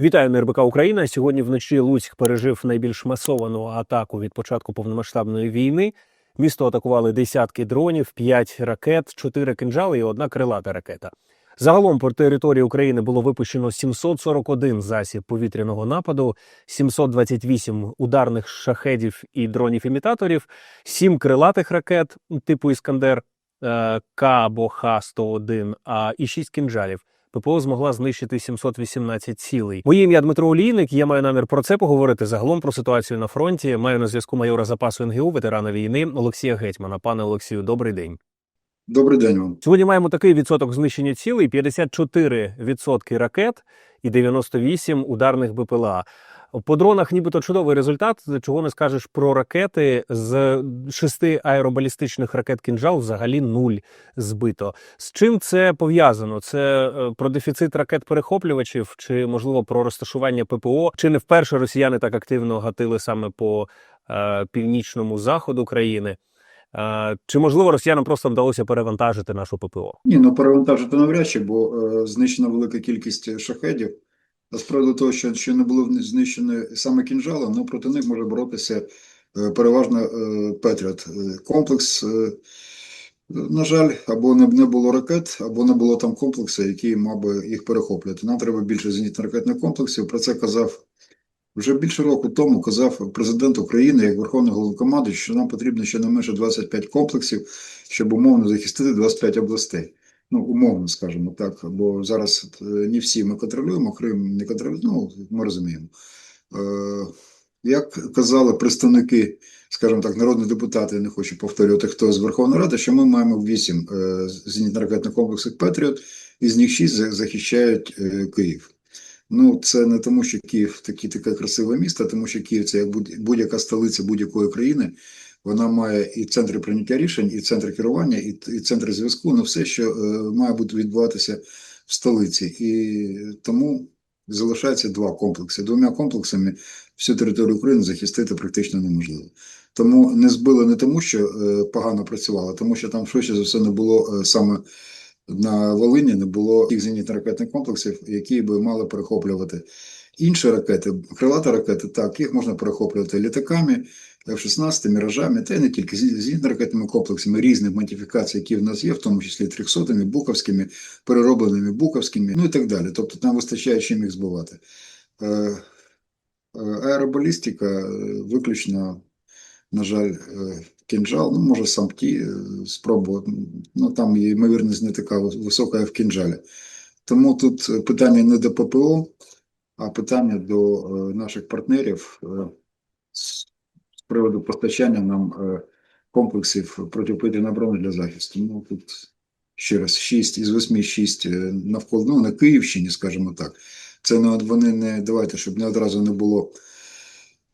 Вітаю на РБК Україна. Сьогодні вночі Луцьк пережив найбільш масовану атаку від початку повномасштабної війни. Місто атакували десятки дронів, п'ять ракет, чотири кинжали і одна крилата ракета. Загалом по території України було випущено 741 засіб повітряного нападу, 728 ударних шахедів і дронів-імітаторів, 7 крилатих ракет типу Іскандер е, К або Х-101, а і 6 кинжалів. ППО змогла знищити 718 цілей. Моє ім'я Дмитро Олійник. Я маю намір про це поговорити загалом про ситуацію на фронті. Маю на зв'язку майора запасу НГУ, ветерана війни Олексія Гетьмана. Пане Олексію, добрий день. Добрий день вам. Сьогодні маємо такий відсоток знищення цілей: 54% ракет і 98 ударних БПЛА. По дронах, нібито чудовий результат. Чого не скажеш про ракети з шести аеробалістичних ракет кінжал взагалі нуль збито. З чим це пов'язано? Це е, про дефіцит ракет перехоплювачів, чи можливо про розташування ППО? Чи не вперше росіяни так активно гатили саме по е, північному заходу країни? Е, чи можливо росіянам просто вдалося перевантажити нашу ППО? Ні, ну перевантажити навряд чи, бо е, знищена велика кількість шахедів. Приводу того, що, що не було знищені саме кінжалом, ну проти них може боротися е, переважно е, Петріот. Е, комплекс, на жаль, або не, не було ракет, або не було там комплексу, який мав би їх перехоплювати. Нам треба більше зенітно-ракетних комплексів. Про це казав вже більше року тому. Казав президент України як Верховний Головнокомандуючий, що нам потрібно щонайменше 25 комплексів, щоб умовно захистити 25 областей. Ну, умовно скажімо так, бо зараз е, не всі ми контролюємо, Крим не контролює, ну, ми розуміємо. Е, як казали представники, скажімо так, народні депутати, не хочу повторювати, хто з Верховної Ради, що ми маємо 8 е, зенітно-ракетних комплексів Петріот, із них 6 захищають Київ. Ну, це не тому, що Київ такі, таке красиве місто, тому що Київ це як будь-яка столиця будь-якої країни. Вона має і центри прийняття рішень, і центри керування, і, і центри зв'язку, ну все, що е, має бути відбуватися в столиці. І тому залишається два комплекси. Двома комплексами всю територію України захистити практично неможливо. Тому не збили не тому, що е, погано працювали, а тому що там швидше за все не було е, саме на Волині, не було тих зенітно-ракетних комплексів, які би мали перехоплювати інші ракети, крилаті ракети, так, їх можна перехоплювати літаками. F-16, міражами, та й не тільки з зенітно-ракетними комплексами різних модифікацій, які в нас є, в тому числі трьохсотими, буковськими, переробленими буковськими, ну і так далі. Тобто там вистачає чим їх збивати. Е, е, Аеробалістика е, виключно, на жаль, кінжал, ну може сам ті спробувати. Ну там ймовірність не така висока, в кінжалі. Тому тут питання не до ППО, а питання до наших партнерів. Е, приводу постачання нам е, комплексів протиповітряної оборони для захисту. Ну тут ще раз 6 із 8 6 навколо ну, на Київщині, скажімо так. Це не вони не давайте, щоб не одразу не було,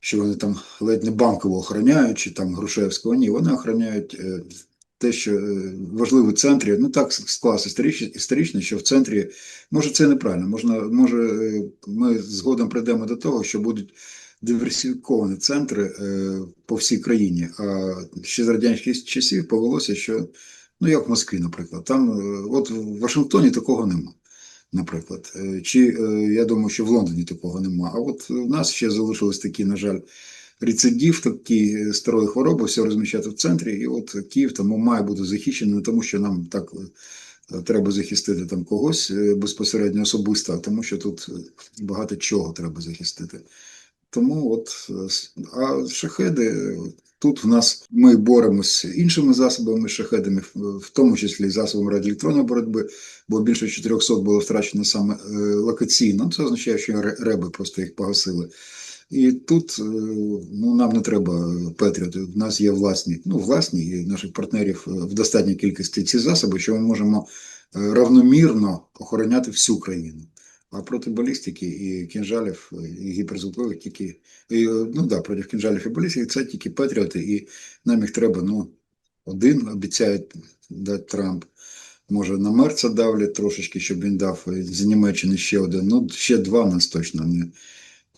що вони там ледь не банково охороняють, чи там Грушевського. Ні, вони охороняють е, те, що е, важливо в центрі. Ну так склалося історично, історично, що в центрі може це неправильно. Можна, може, е, ми згодом прийдемо до того, що будуть диверсифіковані центри е, по всій країні. А ще з радянських часів повелося, що ну як в Москві, наприклад, там е, от в Вашингтоні такого нема. Наприклад, Е, чи я думаю, що в Лондоні такого нема. А от у нас ще залишились такі, на жаль, рецидив, такі старої хвороби, все розміщати в центрі, і от Київ тому має бути захищений, не тому що нам так треба захистити там когось безпосередньо особисто, тому що тут багато чого треба захистити. Тому от е, а шахеди тут в нас ми боремось іншими засобами шахедами, в тому числі засобами радіоелектронної боротьби, бо більше 400 було втрачено саме е, локаційно. Це означає, що реби просто їх погасили. І тут е, ну, нам не треба Петріоти. В нас є власні, ну власні і наших партнерів в достатній кількості ці засоби, що ми можемо равномірно охороняти всю країну. А проти балістики і кінжалів, і гіперзвукових тільки і, ну да, проти кінжалів і балістики це тільки патріоти, і нам їх треба, ну, один обіцяють дати Трамп. Може, на Мерца давлять трошечки, щоб він дав з Німеччини ще один. Ну, ще два нас точно не.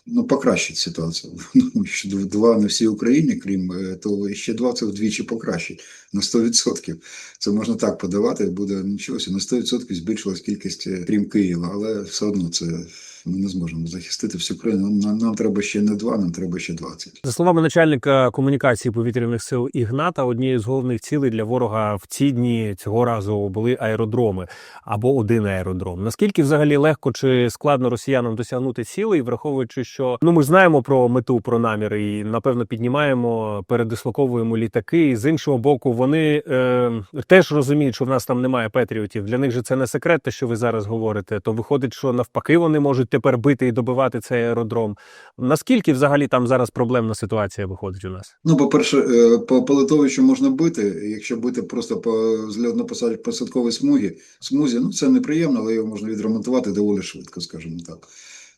Ну, покращить ситуацію. Ну, що два на всій Україні, крім е, того, ще два це вдвічі покращить на 100%. Це можна так подавати, буде нічогося. на 100% збільшилась кількість, е, крім Києва, але все одно це ми не зможемо захистити всю країну. Нам, нам треба ще не два, нам треба ще 20. За словами начальника комунікації повітряних сил Ігната, однією з головних цілей для ворога в ці дні цього разу були аеродроми або один аеродром. Наскільки взагалі легко чи складно росіянам досягнути цілей, враховуючи, що ну ми знаємо про мету, про наміри, і напевно піднімаємо, передислоковуємо літаки. І з іншого боку, вони е, теж розуміють, що в нас там немає патріотів. Для них же це не секрет, те, що ви зараз говорите. То виходить, що навпаки вони можуть тепер бити і добивати цей аеродром. Наскільки взагалі там зараз проблемна ситуація виходить у нас? Ну, по-перше, е, по, по литовищу можна бити, якщо бити просто по зльотно-посадковій смузі, смузі, ну це неприємно, але його можна відремонтувати доволі швидко, скажімо так.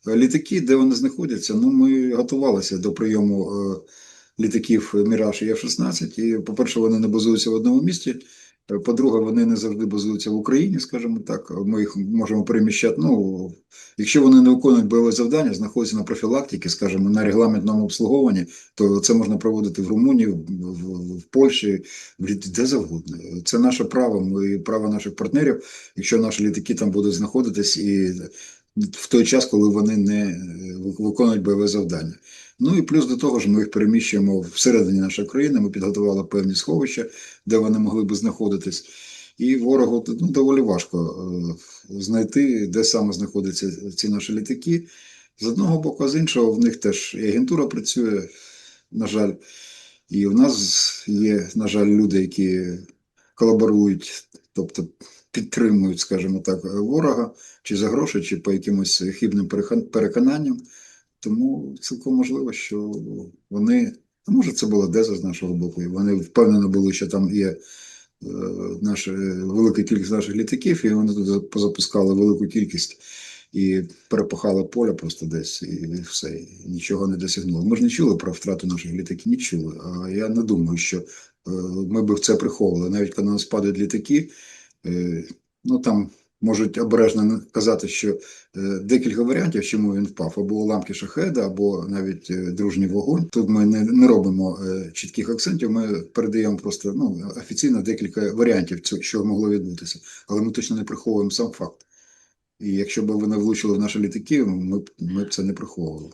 Е, Літаки, де вони знаходяться, ну ми готувалися до прийому е, літаків Міраж і F-16. І, по-перше, вони не базуються в одному місті. По-друге, вони не завжди базуються в Україні, скажімо так. Ми їх можемо переміщати. Ну, якщо вони не виконують бойове завдання, знаходяться на профілактиці, скажімо, на регламентному обслуговуванні, то це можна проводити в Румунії, в, в, в Польщі, де завгодно. Це наше право, ми право наших партнерів, якщо наші літаки там будуть знаходитись і в той час, коли вони не е, виконують бойове завдання. Ну і плюс до того ж, ми їх переміщуємо всередині нашої країни. Ми підготували певні сховища, де вони могли би знаходитись. І ворогу ну, доволі важко е, знайти, де саме знаходяться ці наші літаки. З одного боку, а з іншого, в них теж і агентура працює, на жаль. І в нас є, на жаль, люди, які колаборують, тобто підтримують, скажімо так, ворога, чи за гроші, чи по якимось хибним переконанням. Тому цілком можливо, що вони, а може, це була деза з нашого боку, і вони впевнені були, що там є е, наша велика кількість наших літаків, і вони туди позапускали велику кількість і перепахали поле просто десь, і все, і нічого не досягнули. Ми ж не чули про втрату наших літаків, не чули. А я не думаю, що е, ми б це приховували. Навіть коли нас падають літаки, е, ну там можуть обережно казати, що е, декілька варіантів, чому він впав, або уламки шахеда, або навіть е, дружній вогонь. Тут ми не, не робимо е, чітких акцентів, ми передаємо просто ну, офіційно декілька варіантів, що могло відбутися, але ми точно не приховуємо сам факт. І якщо б вони влучили в наші літаки, ми б, ми б це не приховували.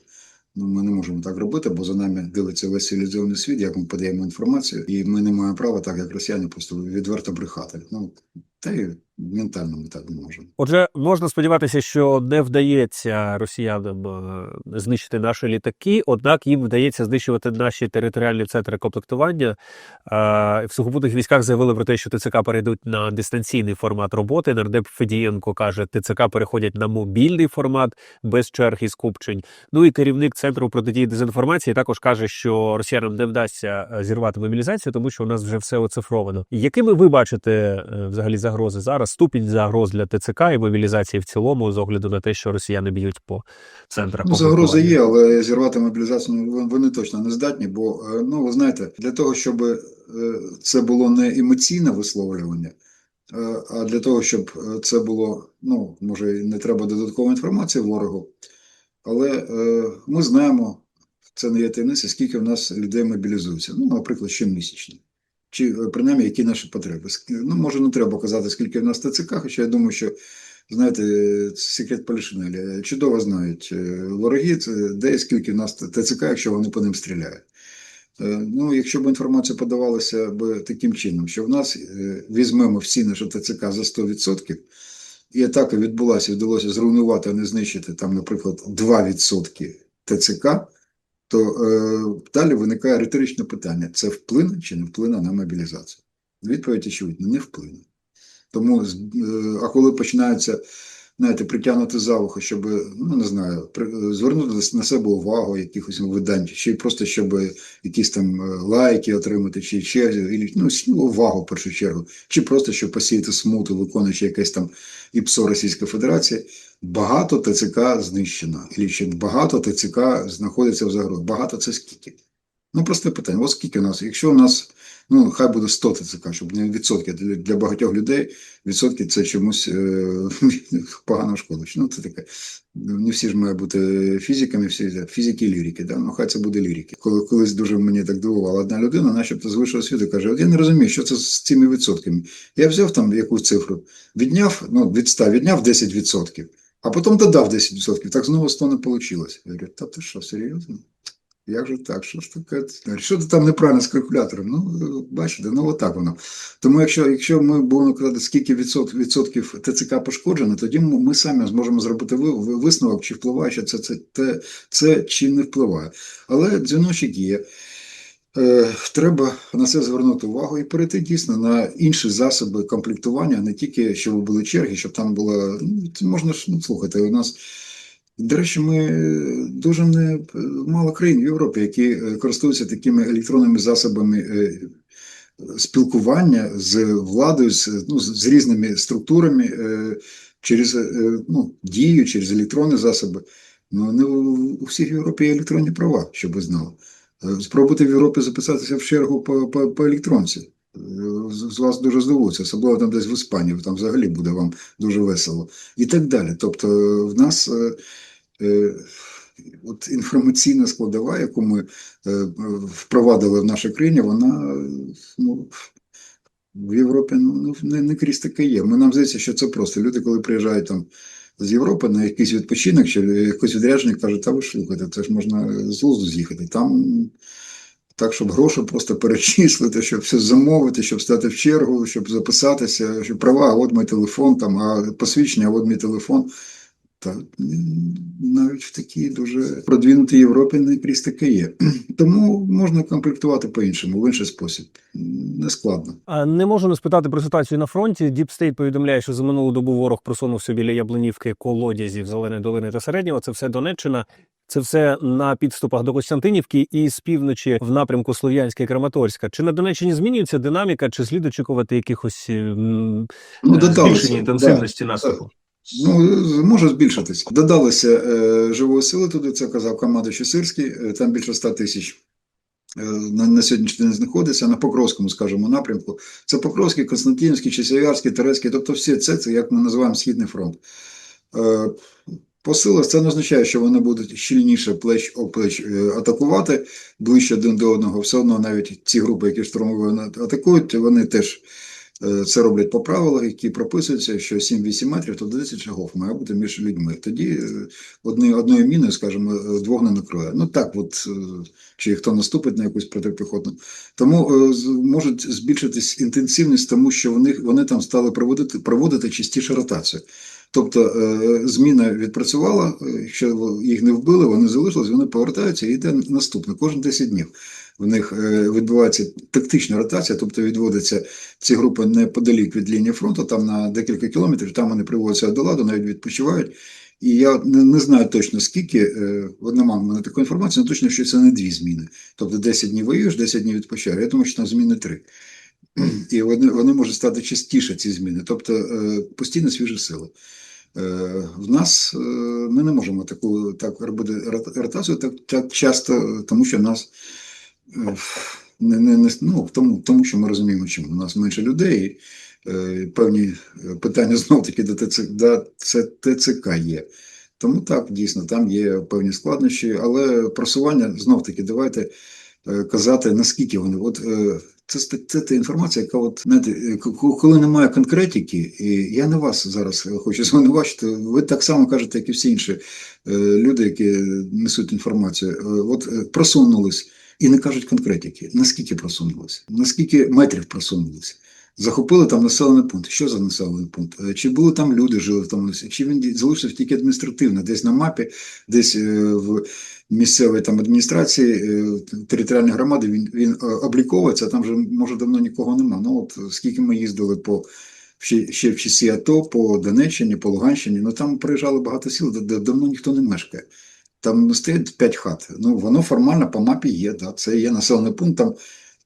Ну, ми не можемо так робити, бо за нами дивиться весь цивілізований світ, як ми подаємо інформацію, і ми не маємо права, так як росіяни, просто відверто брехати. Ну, та й ментально ми так не можемо. Отже, можна сподіватися, що не вдається росіянам е, знищити наші літаки, однак їм вдається знищувати наші територіальні центри комплектування. Е, В сухопутних військах заявили про те, що ТЦК перейдуть на дистанційний формат роботи. Нардеп Федієнко каже, ТЦК переходять на мобільний формат без черг і скупчень. Ну і керівник центру протидії дезінформації також каже, що росіянам не вдасться е, зірвати мобілізацію, тому що у нас вже все оцифровано. Якими ви бачите взагалі загрози зараз? Ступінь загроз для ТЦК і мобілізації в цілому, з огляду на те, що росіяни б'ють по центрах. Ну, загрози є, але зірвати мобілізацію ну, вони точно не здатні, бо е, ну ви знаєте, для того, щоб е, це було не емоційне висловлювання, е, а для того, щоб це було, ну може, і не треба додаткової інформації ворогу, але е, ми знаємо, це не є таємниця, скільки в нас людей мобілізується. Ну, наприклад, щомісячно. Чи е, принаймні які наші потреби. Ну, може, не треба казати, скільки в нас ТЦК, хоча я думаю, що знаєте, секрет Полішинелі. Чудово знають е, вороги, де і скільки в нас ТЦК, якщо вони по ним стріляють. Е, Ну, якщо б інформація подавалася б таким чином, що в нас візьмемо всі наші ТЦК за 100%, і атака відбулася, вдалося зруйнувати, а не знищити там, наприклад, 2% ТЦК, то е, далі виникає риторичне питання: це вплине чи не вплине на мобілізацію? Відповідь очевидно, не вплине. Тому, е, а коли починаються, знаєте, притягнути за вухо, щоб, ну не знаю, при- звернути на себе увагу якихось видань, чи просто щоб якісь там е, лайки отримати, чи черзі, ну, увагу в першу чергу, чи просто щоб посіяти смуту, виконуючи якесь там ІПСО Російської Федерації, багато ТЦК знищено, чи багато ТЦК знаходиться в загрозі. Багато це скільки? Ну, просте питання. Ось скільки у нас? Якщо у нас, ну, хай буде 100 ТЦК, щоб не відсотки для, для багатьох людей, відсотки це чомусь е, погано шкодить. Ну, це таке. Не всі ж мають бути фізиками, всі фізики і лірики. Да? Ну, хай це буде лірики. Коли колись дуже мені так дивувала одна людина, начебто з вищого світу, каже: От я не розумію, що це з цими відсотками. Я взяв там якусь цифру, відняв, ну, від 100, відняв 10%. А потім додав 10%, так знову 100 не вийшло. Я говорю, та ти що, серйозно? Як же так? Що ж таке? Що ти там неправильно з калькулятором? Ну, бачите, ну отак воно. Тому якщо, якщо ми будемо казати, скільки відсот, відсотків ТЦК пошкоджено, тоді ми, самі зможемо зробити ви- ви- висновок, чи впливає що це, це, це, це чи не впливає. Але дзвіночок є. Е, треба на це звернути увагу і перейти дійсно на інші засоби комплектування, не тільки щоб були черги, щоб там було. Ну, це можна ж ну, слухайте, у нас. До речі, ми дуже не мало країн в Європі, які е, користуються такими електронними засобами е, спілкування з владою, з, ну, з різними структурами через ну, дію, через електронні засоби. Ну, не у всіх Європі є електронні права, щоб ви знали. Е, Спробуйте в Європі записатися в чергу по, по, по електронці. Е, З вас дуже здивуються, особливо там десь в Іспанії, там взагалі буде вам дуже весело. І так далі. Тобто, е, в нас е, от інформаційна складова, яку ми е, впровадили в нашій країні, вона ну, в Європі ну, не, не крізь таке є. Ми нам здається, що це просто. Люди, коли приїжджають там з Європи на якийсь відпочинок чи якийсь відрядження, кажуть, та ви слухайте, це ж можна з лузду з'їхати. Там так, щоб гроші просто перечислити, щоб все замовити, щоб стати в чергу, щоб записатися, щоб права, от мій телефон, там, а посвідчення, от мій телефон. Та навіть в такій дуже продвинутій Європі не крізь таке є. Тому можна комплектувати по-іншому, в інший спосіб. Не складно. А не можу не спитати про ситуацію на фронті. Діпстейт повідомляє, що за минулу добу ворог просунувся біля Яблунівки, колодязів, Зеленої долини та середнього. Це все Донеччина. Це все на підступах до Костянтинівки і з півночі в напрямку Слов'янська і Краматорська. Чи на Донеччині змінюється динаміка, чи слід очікувати якихось м, Ну, е, збільшення інтенсивності наступу? Ну, може збільшитись. Додалося е, живої сили туди, це казав командуючий Сирський, е, там більше 100 тисяч. Е, На, на сьогоднішній день знаходиться на Покровському, скажімо, напрямку. Це Покровський, Константинівський, Часів'ярський, Терецький, тобто всі це, це як ми називаємо Східний фронт. Е, По силах це не означає, що вони будуть щільніше плеч о плеч е, атакувати ближче один до одного. Все одно навіть ці групи, які штурмові атакують, вони теж Це роблять по правилах, які прописуються, що 7-8 метрів, то 10 шагов має бути між людьми. Тоді е, одні, одною міною, скажімо, е, двох не накроє. Ну так, от, е, чи хто наступить на якусь протипіхотну. Тому е, можуть збільшитись інтенсивність, тому що вони, вони там стали проводити, проводити частіше ротацію. Тобто е, зміна відпрацювала, е, якщо їх не вбили, вони залишились, вони повертаються і йде наступне кожен 10 днів. В них е, відбувається тактична ротація, тобто відводиться ці групи неподалік від лінії фронту, там на декілька кілометрів, там вони приводяться до ладу, навіть відпочивають. І я не, не знаю точно скільки, нема в мене такої інформації, але точно, що це не дві зміни. Тобто 10 днів воюєш, 10 днів відпочиваєш. Я думаю, що там зміни три. І вони, вони можуть стати частіше, ці зміни, тобто е, постійно свіжі сили. Е, В нас е, ми не можемо таку так робити ротацію так, так часто, тому що в нас не, не, не ну, тому, тому що ми розуміємо, чому у нас менше людей, певні питання знов таки до ТЦК, до ТЦК є. Тому так, дійсно, там є певні складнощі, але просування знов таки давайте казати, наскільки вони. От це, це, та інформація, яка от знаєте, коли немає конкретики, і я не вас зараз хочу звинувачити, ви так само кажете, як і всі інші е, люди, які несуть інформацію. Е, От е, просунулись і не кажуть конкретики. Наскільки просунулись? Наскільки метрів просунулись? Захопили там населений пункт. Що за населений пункт? Чи були там люди, жили в тому? Чи він залишився тільки адміністративно, десь на мапі, десь в місцевій там адміністрації е, територіальної громади він, він е, обліковується, а там вже може давно нікого нема. Ну от скільки ми їздили по ще, ще в часі АТО, по Донеччині, по Луганщині, ну там приїжджали багато сіл, де, давно ніхто не мешкає. Там не стоять п'ять хат. Ну воно формально по мапі є. Да, це є населений пункт там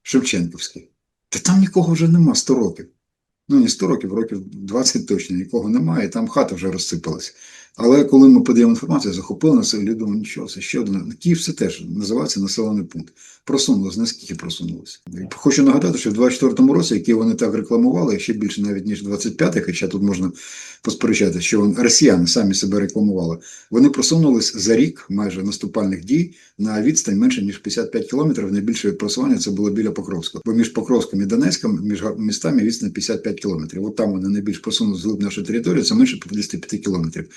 Шевченківський. Та там нікого вже нема 100 років. Ну, не 100 років, років 20 точно нікого немає, і там хата вже розсипалась. Але коли ми подаємо інформацію, захопили населення, люди думають, нічого, це ще один. Київ це теж називається населений пункт. Просунулося, наскільки просунулося. Хочу нагадати, що в 24-му році, який вони так рекламували, ще більше навіть ніж 25-й, хоча тут можна посперечати, що росіяни самі себе рекламували, вони просунулись за рік майже наступальних дій на відстань менше ніж 55 кілометрів. Найбільше просування це було біля Покровського. Бо між Покровськом і Донецьком, між містами відстань 55 кілометрів. От там вони найбільш просунули з глиб нашої території, це менше 55 кілометрів.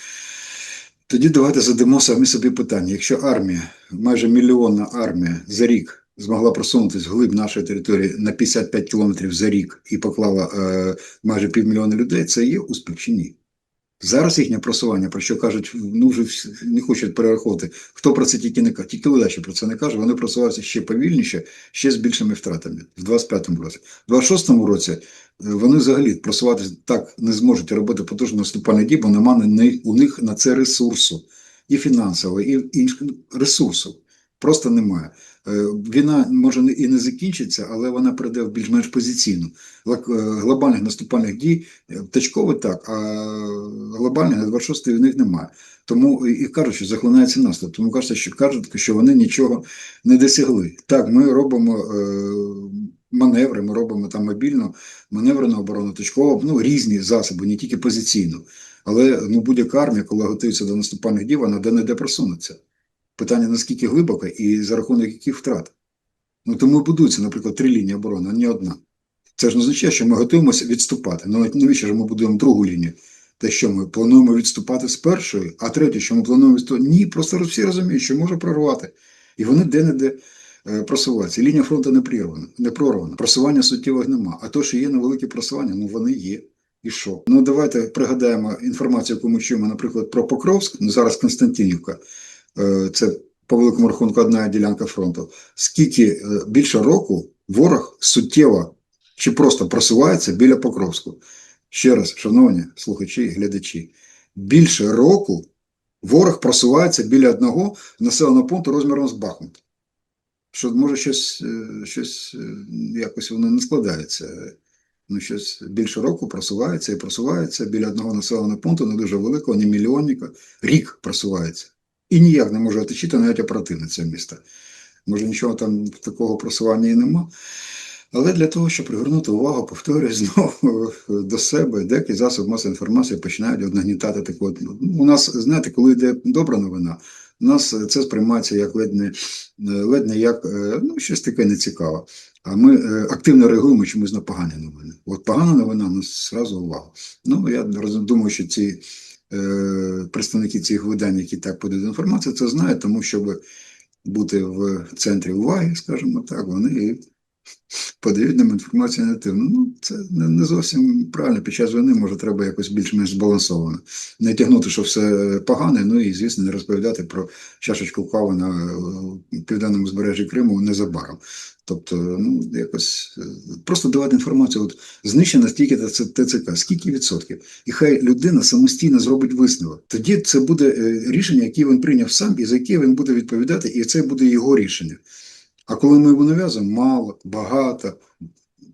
Тоді давайте задамо самі собі питання. Якщо армія, майже мільйонна армія за рік змогла просунутися вглиб нашої території на 55 кілометрів за рік і поклала е, майже півмільйона людей, це є успіх чи ні? Зараз їхнє просування, про що кажуть, ну вже не хочуть перераховувати. Хто про це тільки не каже, тільки ледаче про це не каже, вони просуваються ще повільніше, ще з більшими втратами в 25-му році. В 26-му році е, вони взагалі просуватися так не зможуть робити потужні наступальні дії, бо нема на них- у них на це ресурсу, і фінансового, і інших ресурсу. Просто немає. Е, Війна може і не закінчиться, але вона прийде в більш-менш позиційну. Е, Глобальних наступальних дій е, точково так, а глобальних на 26 в них немає. Тому і кажуть, що захлинається наступ. Тому кажуть, що кажуть, що вони нічого не досягли. Так, ми робимо маневри, ми робимо там мобільну маневрену оборону, точково, ну різні засоби, не тільки позиційну. Але ну, будь-яка армія, коли готується до наступальних дій, вона де не де просунеться. Питання наскільки глибоко і за рахунок яких втрат. Ну тому і будується, наприклад, три лінії оборони, а не одна. Це ж не означає, що ми готуємося відступати. Ну от навіщо ж ми будуємо другу лінію? Те, що ми плануємо відступати з першої, а третє, що ми плануємо відступати. Ні, просто всі розуміють, що може прорвати. І вони де-не-де е, просуваються. Лінія фронту не прорвана, не прорвана. Просування суттєвих нема. А то, що є невеликі просування, ну вони є. І що? Ну давайте пригадаємо інформацію, яку ми чуємо, наприклад, про Покровськ, ну зараз Константинівка. Е, Це по великому рахунку одна ділянка фронту. Скільки е, більше року ворог суттєво чи просто просувається біля Покровську. Ще раз, шановні слухачі і глядачі, більше року ворог просувається біля одного населеного пункту розміром з Бахмут. Що може щось, е, щось якось воно не складається. Ну, щось більше року просувається і просувається біля одного населеного пункту, не дуже великого, не мільйонника. Рік просувається. І ніяк не може оточити навіть оперативно це місто. Може, нічого там такого просування і нема. Але для того, щоб привернути увагу, повторюю знову до себе, деякі засоби масової інформації починають от нагнітати таку. ну, У нас, знаєте, коли йде добра новина, у нас це сприймається як ледь не, ледь не як е, ну, щось таке нецікаве. А ми е, активно реагуємо чомусь на погані новини. От погана новина у нас зразу увагу. Ну, я думаю, що ці представники цих видань, які так подають інформацію, це знають, тому щоб бути в центрі уваги, скажімо так, вони подають нам інформацію негативно. Ну, це не, не зовсім правильно. Під час війни може треба якось більш-менш збалансовано. Не тягнути, що все погане, ну і, звісно, не розповідати про чашечку кави на е, південному збережжі Криму незабаром. Тобто, ну, якось е, просто давати інформацію, от знищено стільки ТЦК, скільки відсотків. І хай людина самостійно зробить висновок. Тоді це буде е, рішення, яке він прийняв сам, і за яке він буде відповідати, і це буде його рішення. А коли ми йому нав'язуємо мало, багато,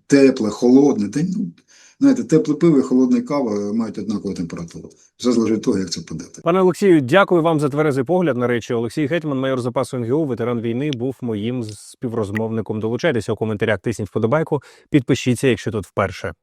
тепле, холодне, та, ну, знаєте, тепле пиво і холодна кава мають однакову температуру. Все залежить від того, як це подати. Пане Олексію, дякую вам за тверезий погляд на речі. Олексій Гетьман, майор запасу НГУ, ветеран війни, був моїм співрозмовником. Долучайтеся у коментарях, тисніть вподобайку, підпишіться, якщо тут вперше.